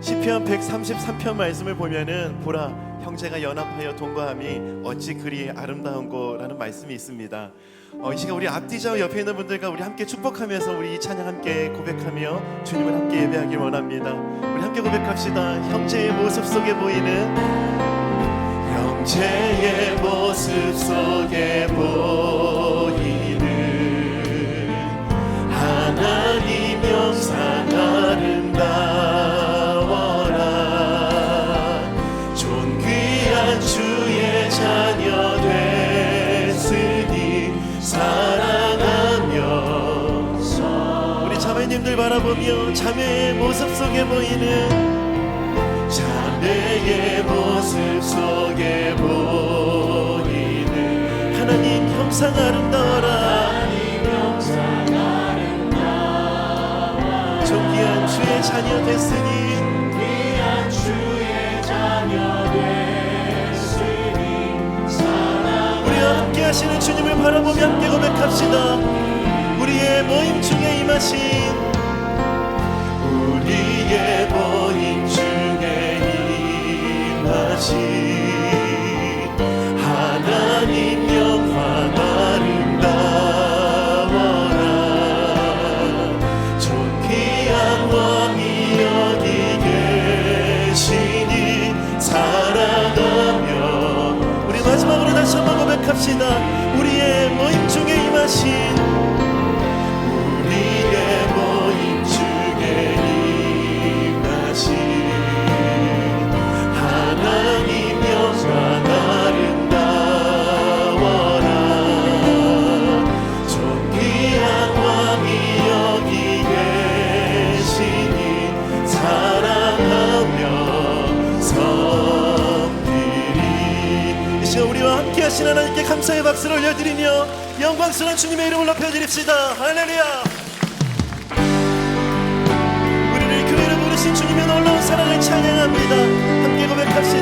시편 133편 말씀을 보면은 보라 형제가 연합하여 동거함이 어찌 그리 아름다운 거라는 말씀이 있습니다. 어, 이 시간 우리 앞뒤좌우 옆에 있는 분들과 우리 함께 축복하면서 우리 이 찬양 함께 고백하며 주님을 함께 예배하길 원합니다. 우리 함께 고백합시다. 형제의 모습 속에 보이는 형제의 모습 속에 보 바라보며 자매의 모습 속에 보이는 자매의 모습 속에 보이는 하나님 형상 아름다워라. 존귀한 주의 자녀 됐으니 감사의 박수를 올려드리며 영광스러운 주님의 이름을 높여드립시다. 할렐루야. 우리를 교회로 부르신 주님의 놀라운 사랑을 찬양합니다. 함께 고백합시다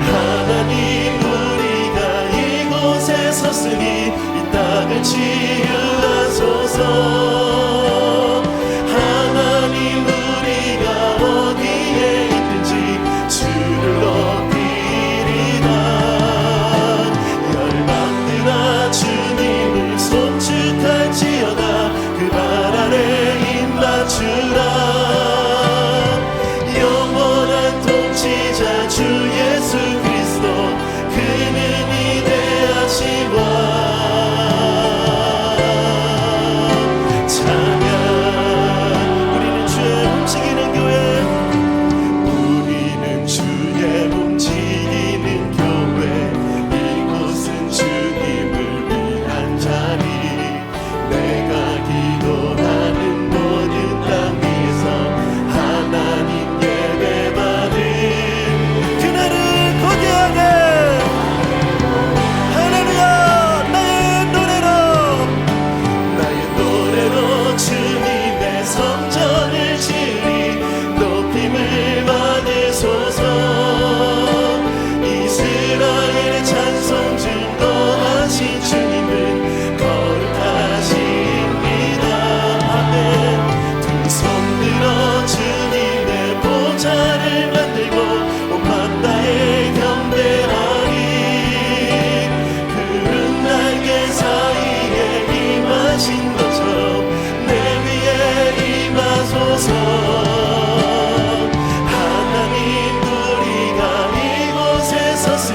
하나님 우리가 이곳에 섰으니 이 땅을 지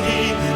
need.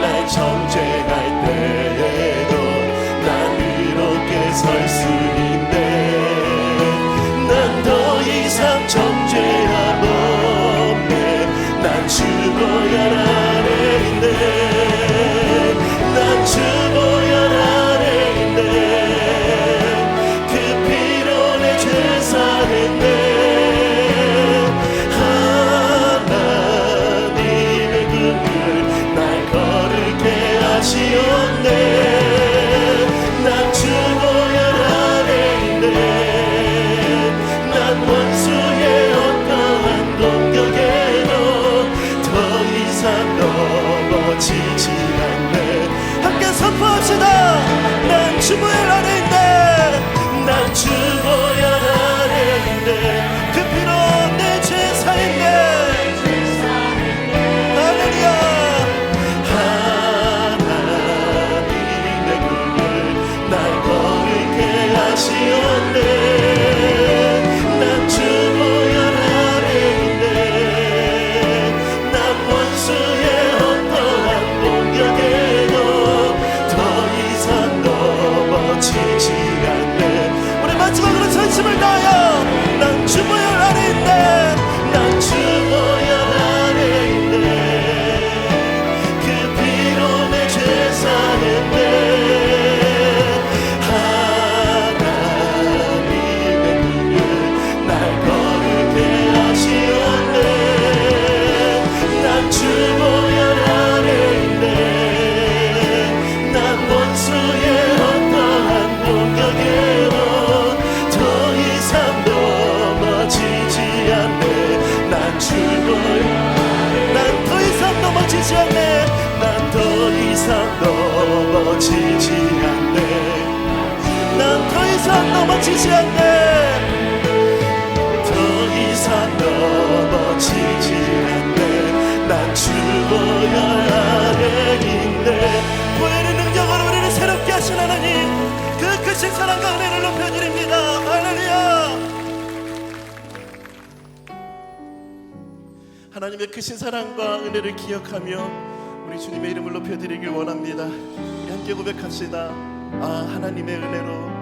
날 정죄할 때에도 난 이렇게 설 수 있네. 난 더 이상 정죄함 없네. 난 죽어야 나를 있네. 하나님의 크신 사랑과 은혜를 기억하며 우리 주님의 이름을 높여드리길 원합니다. 예, 함께 고백합시다. 아 하나님의 은혜로